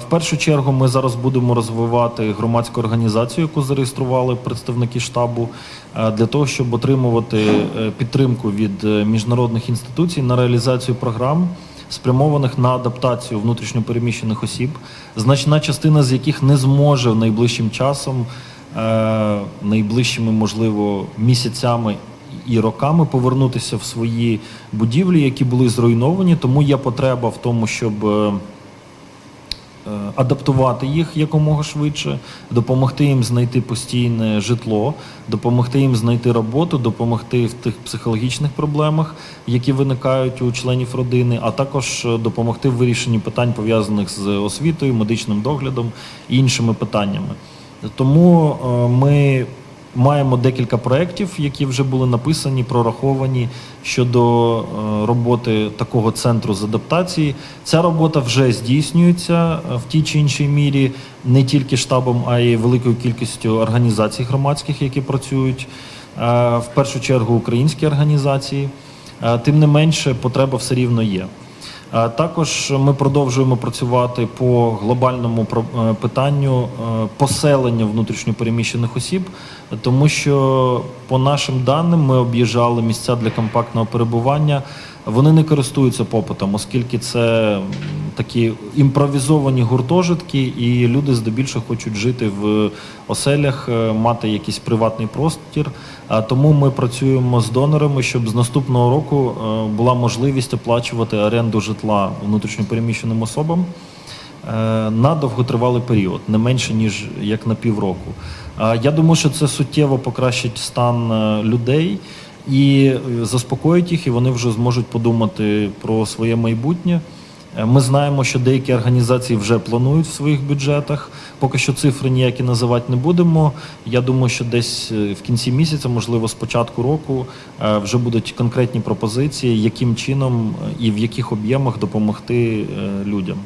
В першу чергу ми зараз будемо розвивати громадську організацію, яку зареєстрували представники штабу, е, для того, щоб отримувати е, підтримку від е, міжнародних інституцій на реалізацію програм, спрямованих на адаптацію внутрішньопереміщених осіб, значна частина з яких не зможе в найближчим часом, найближчими, можливо, місяцями і роками повернутися в свої будівлі, які були зруйновані. Тому є потреба в тому, щоб адаптувати їх якомога швидше, допомогти їм знайти постійне житло, допомогти їм знайти роботу, допомогти в тих психологічних проблемах, які виникають у членів родини, а також е, допомогти в вирішенні питань пов'язаних з освітою, медичним доглядом і іншими питаннями. Тому е, ми маємо декілька проєктів, які вже були написані, прораховані щодо е, роботи такого центру з адаптації. Ця робота вже здійснюється е, в тій чи іншій мірі не тільки штабом, а й великою кількістю організацій громадських, які працюють е, в першу чергу українські організації. Тим не менше, потреба все рівно є. Е, Також ми продовжуємо працювати по глобальному е, питанню е, поселення внутрішньопереміщених осіб, тому що по нашим даним ми об'їжджали місця для компактного перебування. Вони не користуються попитом, оскільки це такі імпровізовані гуртожитки, і люди здебільшого хочуть жити в оселях, е, мати якийсь приватний простір. А Тому ми працюємо з донорами, щоб з наступного року е, була можливість оплачувати оренду житла внутрішньопереміщеним особам е, на довготривалий період, не менше ніж як на півроку. Я думаю, що це суттєво покращить стан людей і заспокоїть їх, і вони вже зможуть подумати про своє майбутнє. Ми знаємо, що деякі організації вже планують в своїх бюджетах. Поки що цифри ніякі називати не будемо. Я думаю, що десь е, в кінці місяця, можливо, з початку року, е, вже будуть конкретні пропозиції, яким чином е, і в яких об'ємах допомогти людям.